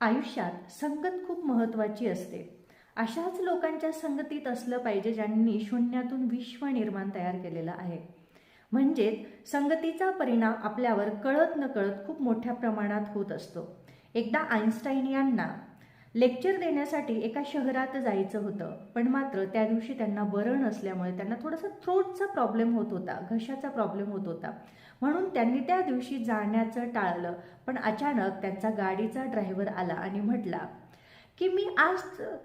आयुष्यात संगत खूप महत्त्वाची असते. अशाच लोकांच्या संगतीत असलं पाहिजे ज्यांनी शून्यातून विश्व निर्माण तयार केलेलं आहे. म्हणजेच संगतीचा परिणाम आपल्यावर कळत न कळत खूप मोठ्या प्रमाणात होत असतो. एकदा आईन्स्टाईन यांना लेक्चर देण्यासाठी एका शहरात जायचं होतं. पण मात्र त्या दिवशी त्यांना बरं नसल्यामुळे त्यांना थोडासा थ्रोटचा प्रॉब्लेम होत होता घशाचा प्रॉब्लेम होत होता. म्हणून त्यांनी त्या दिवशी जाण्याचं टाळलं. पण अचानक त्यांचा गाडीचा ड्रायव्हर आला आणि म्हटला की मी आज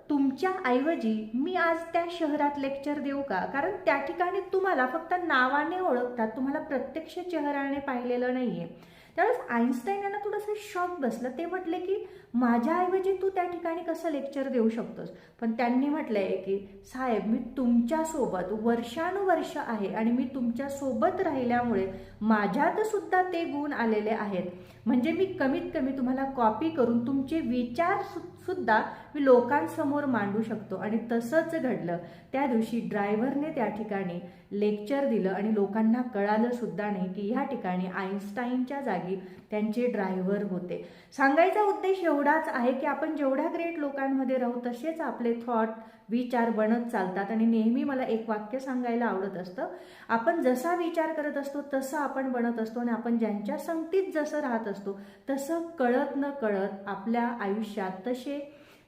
तुमच्या ऐवजी मी आज त्या शहरात लेक्चर देऊ का? कारण त्या ठिकाणी तुम्हाला फक्त नावाने ओळखतात. तुम्हाला प्रत्यक्ष चेहऱ्याने पाहिलेलं नाही आहे त्यावेळेस आईन्स्टाईन यांना थोडंसं शॉक बसलं. ते म्हटले की माझ्याऐवजी तू त्या ठिकाणी कसं लेक्चर देऊ शकतोस? पण त्यांनी म्हटलं आहे की साहेब मी तुमच्यासोबत वर्षानुवर्ष आहे आणि मी तुमच्यासोबत राहिल्यामुळे माझ्यात सुद्धा ते गुण आलेले आहेत. म्हणजे मी कमीत कमी तुम्हाला कॉपी करून तुमचे विचार सु सुद्धा मी लोकांसमोर मांडू शकतो. आणि तसंच घडलं. त्या दिवशी ड्रायव्हरने त्या ठिकाणी लेक्चर दिलं आणि लोकांना कळालं सुद्धा नाही की ह्या ठिकाणी आईन्स्टाईनच्या जागी त्यांचे ड्रायव्हर होते. सांगायचा उद्देश एवढाच आहे की आपण जेवढ्या ग्रेट लोकांमध्ये राहू तसेच आपले थॉट विचार बनत चालतात. आणि नेहमी मला एक वाक्य सांगायला आवडत असतं. आपण जसा विचार करत असतो तसं आपण बनत असतो. आणि आपण ज्यांच्या संगतीत जसं राहत असतो तसं कळत न कळत आपल्या आयुष्यात तसे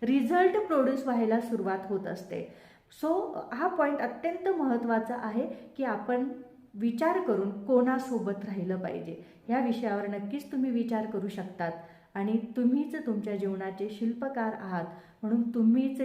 रिझल्ट प्रोड्यूस व्हायला सुरुवात होत असते. सो हा पॉईंट अत्यंत महत्त्वाचा आहे की आपण विचार करून कोणासोबत राहिलं पाहिजे? या विषयावर नक्कीच तुम्ही विचार करू शकतात. आणि तुम्हीच तुमच्या जीवनाचे शिल्पकार आहात. म्हणून तुम्हीच